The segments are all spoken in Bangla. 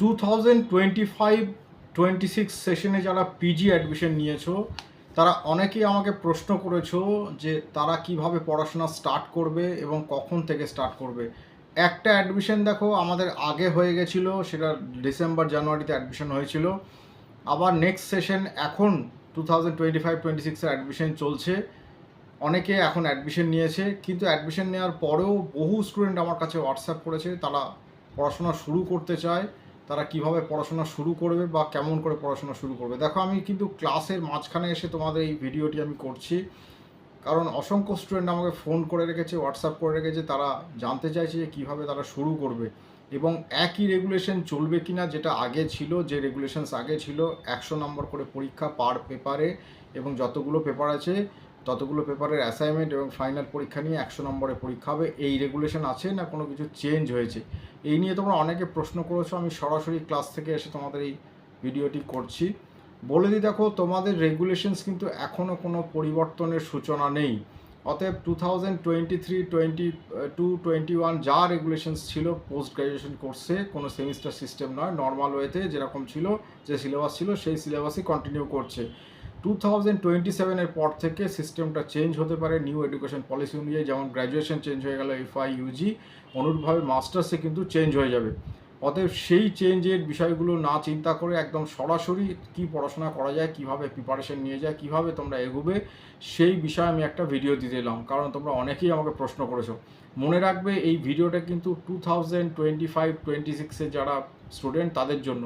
Two thousand twenty five twenty six সেশনে যারা পিজি অ্যাডমিশন নিয়েছো, তারা অনেকেই আমাকে প্রশ্ন করেছ যে তারা কীভাবে পড়াশোনা স্টার্ট করবে এবং কখন থেকে স্টার্ট করবে। একটা অ্যাডমিশন দেখো, আমাদের আগে হয়ে গেছিল, সেটা ডিসেম্বর জানুয়ারিতে অ্যাডমিশন হয়েছিল। আবার নেক্সট সেশন এখন two thousand twenty five twenty admission চলছে। অনেকে এখন অ্যাডমিশন নিয়েছে, কিন্তু অ্যাডমিশন নেওয়ার পরেও বহু স্টুডেন্ট আমার কাছে হোয়াটসঅ্যাপ করেছে, তারা পড়াশোনা শুরু করতে চায়। তারা কীভাবে পড়াশোনা শুরু করবে বা কেমন করে পড়াশোনা শুরু করবে। দেখো, আমি কিন্তু ক্লাসের মাঝখানে এসে তোমাদের এই ভিডিওটি আমি করছি। কারণ অসংখ্য স্টুডেন্ট আমাকে ফোন করে রেখেছে হোয়াটসঅ্যাপ করে রেখেছে, তারা জানতে চাইছে যে কীভাবে তারা শুরু করবে এবং একই রেগুলেশন চলবে কি না যেটা আগে ছিল, যে রেগুলেশনস আগে ছিল, একশো নম্বর করে পরীক্ষা পার পেপারে এবং যতগুলো পেপার আছে, ততগুলো পেপারের অ্যাসাইনমেন্ট এবং ফাইনাল পরীক্ষা নিয়ে একশো নম্বরে পরীক্ষা হবে। এই রেগুলেশন আছে না কোনো কিছু চেঞ্জ হয়েছে? এই নিয়ে তোমরা অনেকে প্রশ্ন করেছ, আমি সরাসরি ক্লাস থেকে এসে তোমাদের এই ভিডিওটি করছি। বলে দিই দেখো, তোমাদের রেগুলেশনস কিন্তু এখনও কোনো পরিবর্তনের সূচনা নেই। অতএব two thousand twenty three twenty two twenty one যা রেগুলেশনস ছিল পোস্ট গ্র্যাজুয়েশন কোর্সে কোনো সেমিস্টার সিস্টেম নয় নর্মাল ওয়েতে যেরকম ছিল, যে সিলেবাস ছিল, সেই সিলেবাসই কন্টিনিউ করছে। টু থাউজেন্ড টোয়েন্টি সেভেনের পর থেকে সিস্টেমটা চেঞ্জ হতে পারে নিউ এডুকেশন পলিসি অনুযায়ী। যেমন গ্র্যাজুয়েশন চেঞ্জ হয়ে গেল এফআই ইউজি অনুরূপভাবে মাস্টার্সে কিন্তু চেঞ্জ হয়ে যাবে। অতএব সেই চেঞ্জের বিষয়গুলো না চিন্তা করে একদম সরাসরি কি পড়াশোনা করা যায়, কীভাবে প্রিপারেশন নিয়ে যায়, কীভাবে তোমরা এগোবে, সেই বিষয়ে আমি একটা ভিডিও দিতে এলাম। কারণ তোমরা অনেকেই আমাকে প্রশ্ন করেছ। মনে রাখবে এই ভিডিওটা কিন্তু two thousand twenty five twenty সিক্সের যারা স্টুডেন্ট তাদের জন্য।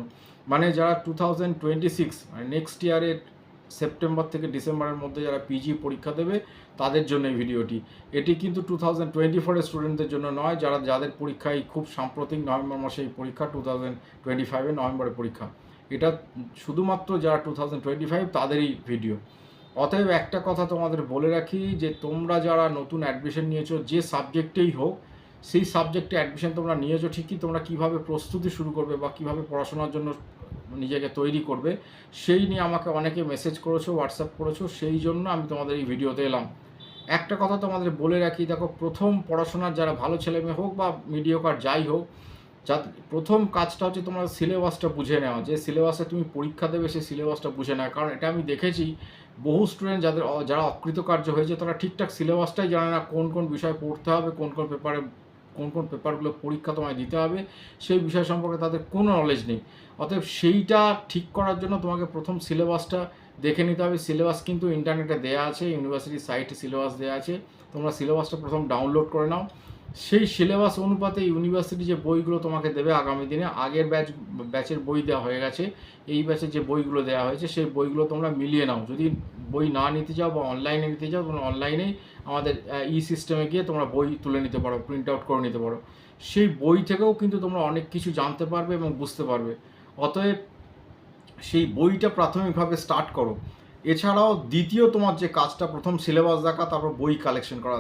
মানে যারা টু থাউজেন্ড টোয়েন্টি সিক্স মানে নেক্সট ইয়ারের সেপ্টেম্বর থেকে ডিসেম্বরের মধ্যে যারা পিজি পরীক্ষা দেবে, তাদের জন্য এই ভিডিওটি। এটি কিন্তু টু থাউজেন্ড টোয়েন্টি ফোরের স্টুডেন্টদের জন্য নয়, যারা, যাদের পরীক্ষায় খুব সাম্প্রতিক নভেম্বর মাসে এই পরীক্ষা টু থাউজেন্ড টোয়েন্টি ফাইভে নভেম্বরের পরীক্ষা। এটা শুধুমাত্র যারা টু থাউজেন্ড টোয়েন্টি ফাইভ তাদেরই ভিডিও। অতএব একটা কথা তোমাদের বলে রাখি যে, তোমরা যারা নতুন অ্যাডমিশন নিয়েছো, যে সাবজেক্টেই হোক, সেই সাবজেক্টে অ্যাডমিশন তোমরা নিয়েছো ঠিকই, তোমরা কীভাবে প্রস্তুতি শুরু করবে বা কীভাবে পড়াশোনার জন্য নিজেকে তৈরি করবে। সেই নিয়ে আমাকে অনেকে মেসেজ করেছ হোয়াটসঅ্যাপ করেছ, সেই জন্য আমি তোমাদের এই ভিডিওতে এলাম। একটা কথা তোমাদের বলে রাখি, দেখো প্রথম পড়াশোনার যারা ভালো ছেলে মেয়ে হোক বা মিডিওকার যাই হোক যা প্রথম কাজটা হচ্ছে তোমার সিলেবাসটা বুঝে নেওয়া। যে সিলেবাসে তুমি পরীক্ষা দেবে সেই সিলেবাসটা বুঝে নেওয়া কারণ এটা আমি দেখেছি, বহু স্টুডেন্ট যাদের যারা অকৃতকার্য হয়েছে, তারা ঠিকঠাক সিলেবাসটাই জানে না কোন কোন বিষয় পড়তে হবে, কোন কোন পেপারে কোন কোন পেপারগুলো পরীক্ষা তোমায় দিতে হবে, সেই বিষয় সম্পর্কে তাদের কোনো নলেজ নেই। অতএব সেইটা ঠিক করার জন্য তোমাকে প্রথম সিলেবাসটা দেখে নিতে হবে। সিলেবাস কিন্তু ইন্টারনেটে দেওয়া আছে ইউনিভার্সিটির সাইটে সিলেবাস দেওয়া আছে। তোমরা সিলেবাসটা প্রথম ডাউনলোড করে নাও। সেই সিলেবাস অনুপাতে ইউনিভার্সিটি যে বইগুলো তোমাকে দেবে আগামী দিনে, আগের ব্যাচ ব্যাচের বই দেওয়া হয়ে গেছে। এই ব্যাচের যে বইগুলো দেওয়া হয়েছে, সেই বইগুলো তোমরা মিলিয়ে নাও। যদি বই না নিতে চাও বা অনলাইনে নিতে চাও তোমরা অনলাইনেই আমাদের ই সিস্টেমে গিয়ে তোমরা বই তুলে নিতে পারো প্রিন্ট আউট করে নিতে পারো। সেই বই থেকেও কিন্তু তোমরা অনেক কিছু জানতে পারবে এবং বুঝতে পারবে। অতএব সেই বইটা প্রাথমিকভাবে স্টার্ট করো। এছাড়াও দ্বিতীয় তোমার যে কাজটা, প্রথম সিলেবাস দেখা, তারপর বই কালেকশন করা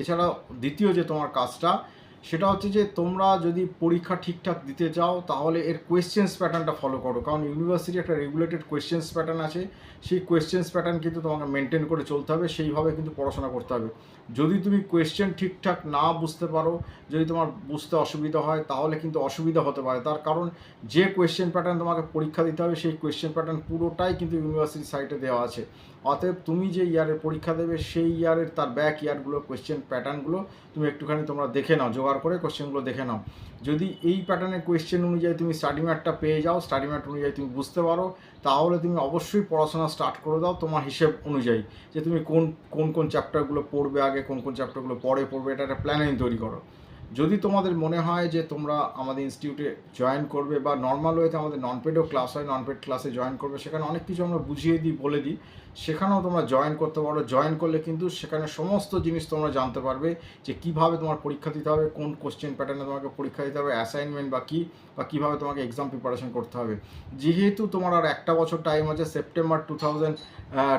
এছাড়াও দ্বিতীয় যে তোমার কাজটা, সেটা হচ্ছে যে তোমরা যদি পরীক্ষা ঠিকঠাক দিতে চাও, তাহলে এর কোয়েশ্চেন্স প্যাটার্নটা ফলো করো। কারণ ইউনিভার্সিটি একটা রেগুলেটেড কোয়েশ্চেন্স প্যাটার্ন আছে। সেই কোয়েশ্চেন্স প্যাটার্ন কিন্তু তোমাকে মেনটেন করে চলতে হবে। সেইভাবে কিন্তু পড়াশোনা করতে হবে। যদি তুমি কোয়েশ্চেন ঠিকঠাক না বুঝতে পারো, যদি তোমার বুঝতে অসুবিধা হয়, তাহলে কিন্তু অসুবিধা হতে পারে। তার কারণ যে কোয়েশ্চেন প্যাটার্ন তোমাকে পরীক্ষা দিতে হবে, সেই কোয়েশ্চেন প্যাটার্ন পুরোটাই কিন্তু ইউনিভার্সিটি সাইটে দেওয়া আছে। অতএব তুমি যে ইয়ারের পরীক্ষা দেবে, সেই ইয়ারের তার ব্যাক ইয়ারগুলো কোয়েশ্চেন প্যাটার্নগুলো তুমি একটুখানি তোমরা দেখে নাও, জোগাড় করে কোয়েশ্চেনগুলো দেখে নাও। যদি এই প্যাটার্নের কোয়েশ্চেন অনুযায়ী তুমি স্টাডি ম্যাটটা পেয়ে যাও স্টাডি ম্যাট অনুযায়ী তুমি বুঝতে পারো, তাহলে তুমি অবশ্যই পড়াশোনা স্টার্ট করে দাও তোমার হিসেব অনুযায়ী, যে তুমি কোন কোন কোন চ্যাপ্টারগুলো পড়বে আগে, কোন কোন চ্যাপ্টারগুলো পরে পড়বে, এটা একটা প্ল্যানিং তৈরি করো। যদি তোমাদের মনে হয় যে তোমরা আমাদের ইনস্টিটিউটে জয়েন করবে বা নর্মাল ওয়েতে আমাদের নন পেডও ক্লাস হয় নন পেড ক্লাসে জয়েন করবে, সেখানে অনেক কিছু আমরা বুঝিয়ে দিই, বলে দিই। সেখানেও তোমরা জয়েন করতে পারো। জয়েন করলে কিন্তু সেখানে সমস্ত জিনিস তোমরা জানতে পারবে যে কীভাবে তোমার পরীক্ষা দিতে হবে, কোন কোশ্চেন প্যাটার্নে তোমাকে পরীক্ষা দিতে হবে অ্যাসাইনমেন্ট বা কী, বা কীভাবে তোমাকে এক্সাম প্রিপারেশন করতে হবে। যেহেতু তোমার আর একটা বছর টাইম আছে সেপ্টেম্বর টু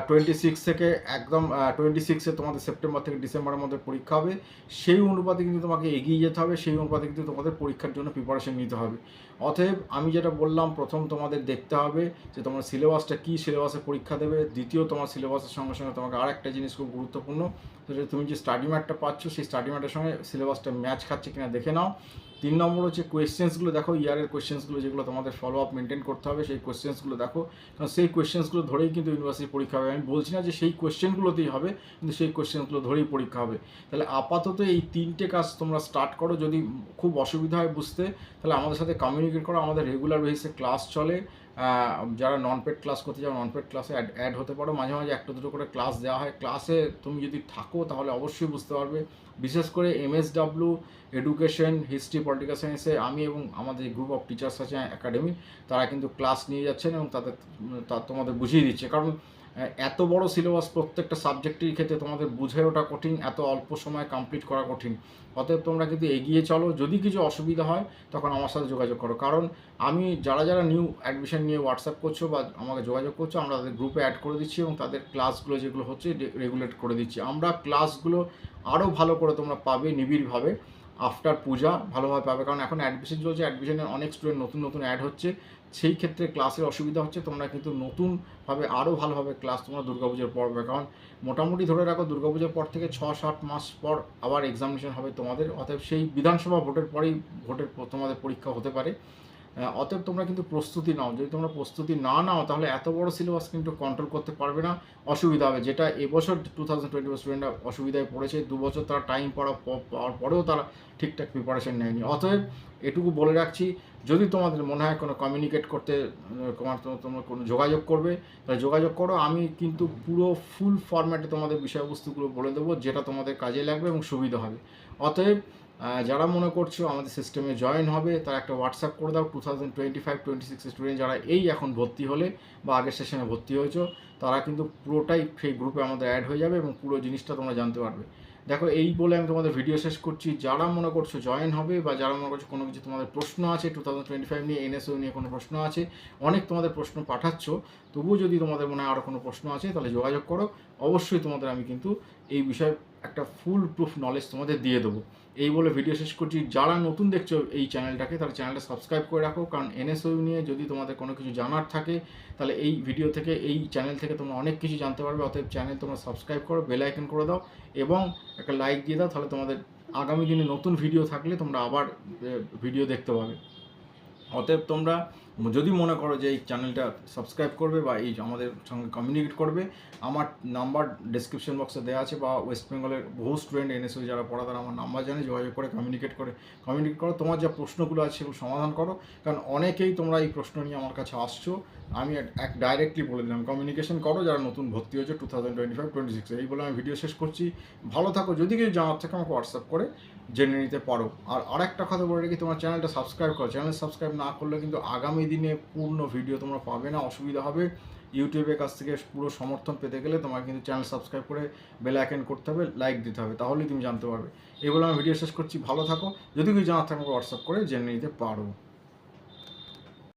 টোয়েন্টি সিক্স থেকে একদম টোয়েন্টি সিক্সে তোমাদের সেপ্টেম্বর থেকে ডিসেম্বরের মধ্যে পরীক্ষা হবে। সেই অনুপাতে কিন্তু তোমাকে এগিয়ে যেতে হবে, সেই অনুপাতে কিন্তু তোমাদের পরীক্ষার জন্য প্রিপারেশন নিতে হবে। অতএব আমি যেটা বললাম, প্রথম তোমাদের দেখতে হবে যে তোমার সিলেবাসটা কী সিলেবাসে পরীক্ষা দেবে, দ্বিতীয় তোমার সিলেবাসের সঙ্গে সঙ্গে তোমাকে আর একটা জিনিস খুব গুরুত্বপূর্ণ, সেটা তুমি যে স্টাডি ম্যাটটা পাচ্ছ, সেই স্টাডি ম্যাটের সঙ্গে সিলেবাসটা ম্যাচ খাচ্ছে কিনা দেখে নাও। তিন নম্বর হচ্ছে কোয়েশ্চেন্সগুলো দেখো ইয়ারের কোয়েশ্চেন্সগুলো যেগুলো তোমাদের ফলো আপ মেনটেন করতে হবে, সেই কোয়েশ্চেন্সগুলো দেখো। কারণ সেই কোয়েশ্চেন্সগুলো ধরেই কিন্তু ইউনিভার্সিটি পরীক্ষা হবে। আমি বলছি না যে সেই কোয়েশ্চেনগুলোতেই হবে, কিন্তু সেই কোয়েশ্চেনগুলো ধরেই পরীক্ষা হবে। তাহলে আপাতত এই তিনটে কাজ তোমরা স্টার্ট করো, যদি খুব অসুবিধা হয় বুঝতে, তাহলে আমাদের সাথে কমিউনিকেট করো। আমাদের রেগুলার বেসিসে ক্লাস চলে। যারা নন পেড ক্লাস করতে যাও নন পেড ক্লাসে অ্যাড অ্যাড হতে পারো। মাঝে মাঝে একটা দুটো করে ক্লাস দেওয়া হয়। ক্লাসে তুমি যদি থাকো, তাহলে অবশ্যই বুঝতে পারবে। বিশেষ করে এমএসডাব্লিউ এডুকেশন হিস্ট্রি পলিটিক্যাল সায়েন্সে আমি এবং আমাদের গ্রুপ অফ টিচার্স আছে অ্যাকাডেমি তারা কিন্তু ক্লাস নিয়ে যাচ্ছেন এবং তাদের তোমাদের বুঝিয়ে দিচ্ছে। কারণ এত বড় সিলেবাস প্রত্যেকটা সাবজেক্টের ক্ষেত্রে তোমাদের বুঝে ওঠা কঠিন, এত অল্প সময় কমপ্লিট করা কঠিন। অতএব তোমরা কিন্তু এগিয়ে চলো, যদি কিছু অসুবিধা হয়, তখন আমার সাথে যোগাযোগ করো। কারণ আমি যারা যারা নিউ অ্যাডমিশন নিয়ে হোয়াটসঅ্যাপ করছ বা আমাকে যোগাযোগ করছ, আমরা তাদের গ্রুপে অ্যাড করে দিচ্ছি এবং তাদের ক্লাসগুলো যেগুলো হচ্ছে রেগুলেট করে দিচ্ছি। আমরা ক্লাসগুলো আরও ভালো করে তোমরা পাবে নিবিড়ভাবে। আফটার পূজা ভালোভাবে পাবে। কারণ এখন অ্যাডমিশন চলছে অ্যাডমিশনের অনেক স্টুডেন্ট নতুন নতুন অ্যাড হচ্ছে। সেই ক্ষেত্রে ক্লাসের অসুবিধা হচ্ছে, তোমরা কিন্তু নতুনভাবে আরও ভালোভাবে ক্লাস তোমরা দুর্গাপুজোর পর পাবে। কারণ মোটামুটি ধরে রাখো, দুর্গাপুজোর পর থেকে ছ সাত মাস পর আবার এক্সামিনেশন হবে তোমাদের। অতএব সেই বিধানসভা ভোটের পরেই ভোটের তোমাদের পরীক্ষা হতে পারে। অতএব তোমরা কিন্তু প্রস্তুতি নাও। যদি তোমরা প্রস্তুতি না নাও, তাহলে এত বড় সিলেবাস কিন্তু কন্ট্রোল করতে পারবে না। অসুবিধা হবে। যেটা এবছর টু থাউজেন্ড টোয়েন্টি স্টুডেন্টরা অসুবিধায় পড়েছে, দু বছর তারা টাইম পড়া পাওয়ার পরেও তারা ঠিকঠাক প্রিপারেশন নেয়নি। অতএব এটুকু বলে রাখছি, যদি তোমাদের মনে হয় কোনো কমিউনিকেট করতে তোমার তোমরা কোনো যোগাযোগ করবে, তাহলে যোগাযোগ করো। আমি কিন্তু পুরো ফুল ফরম্যাটে তোমাদের বিষয়বস্তুগুলো বলে দেবো, যেটা তোমাদের কাজে লাগবে এবং সুবিধা হবে। অতএব যারা মনে করছ আমাদের সিস্টেমে জয়েন হবে, তারা একটা হোয়াটসঅ্যাপ করে দাও two thousand twenty five twenty six student যারা এই এখন ভর্তি হলে বা আগের সেশনে ভর্তি হয়েছো, তারা কিন্তু পুরোটাই সেই গ্রুপে আমাদের অ্যাড হয়ে যাবে এবং পুরো জিনিসটা তোমরা জানতে পারবে। দেখো, এই বলে আমি তোমাদের ভিডিও শেষ করছি। যারা মনে করছ জয়েন হবে বা যারা মনে করছ কোনো কিছু তোমাদের প্রশ্ন আছে টু থাউজেন্ড টোয়েন্টি ফাইভ নিয়ে এনএসও নিয়ে কোনো প্রশ্ন আছে, অনেক তোমাদের প্রশ্ন পাঠাচ্ছ, তবুও যদি তোমাদের মনে হয় আরও কোনো প্রশ্ন আছে, তাহলে যোগাযোগ করো। অবশ্যই তোমাদের আমি কিন্তু এই বিষয়ে একটা ফুল প্রুফ নলেজ তোমাদের দিয়ে দেবো। এই বলে ভিডিও শেষ করছি। যারা নতুন দেখছ এই চ্যানেলটাকে তারা চ্যানেলটা সাবস্ক্রাইব করে রাখো। কারণ এনএসও নিয়ে যদি তোমাদের কোনো কিছু জানার থাকে, তাহলে এই ভিডিও থেকে, এই চ্যানেল থেকে তোমরা অনেক কিছু জানতে পারবে। অতএব চ্যানেল তোমরা সাবস্ক্রাইব করো বেল আইকন করে দাও এবং একটা লাইক দিয়ে দাও, তাহলে তোমাদের আগামী দিনে নতুন ভিডিও থাকলে তোমরা আবার ভিডিও দেখতে পাবে। অতএব তোমরা যদি মনে করো যে এই চ্যানেলটা সাবস্ক্রাইব করবে বা এই আমাদের সঙ্গে কমিউনিকেট করবে, আমার নাম্বার ডেসক্রিপশন বক্সে দেওয়া আছে বা ওয়েস্ট বেঙ্গলের বহু স্টুডেন্ট এনএসও যারা পড়া তারা আমার নাম্বার জানে, যোগাযোগ করে কমিউনিকেট করে কমিউনিকেট করো। তোমার যা প্রশ্নগুলো আছে সেগুলো সমাধান করো। কারণ অনেকেই তোমরা এই প্রশ্ন নিয়ে আমার কাছে আসছো, আমি এক ডাইরেক্টলি বলে দিলাম। কমিউনিকেশন করো, যারা নতুন ভর্তি হয়েছে two thousand twenty five twenty সিক্সে এই বলে আমি ভিডিও শেষ করছি। ভালো থাকো। যদি কিছু জানার থাকে আমাকে হোয়াটসঅ্যাপ করে, জেনে নিতে পারো। আর আরেকটা কথা বলে রেখে, তোমার চ্যানেলটা সাবস্ক্রাইব করো। চ্যানেল সাবস্ক্রাইব না করলে কিন্তু আগামী দিনে পূর্ণ ভিডিও তোমরা পাবে না, অসুবিধা হবে। ইউটিউবের কাছ থেকে পুরো সমর্থন পেতে গেলে তোমাকে কিন্তু চ্যানেল সাবস্ক্রাইব করে বেল আইকন করতে হবে লাইক দিতে হবে, তাহলেই তুমি জানতে পারবে। এগুলো আমি ভিডিও শেষ করছি, ভালো থাকো। যদি কিছু জানার থাকো হোয়াটসঅ্যাপ করে জেনে নিতে পারো।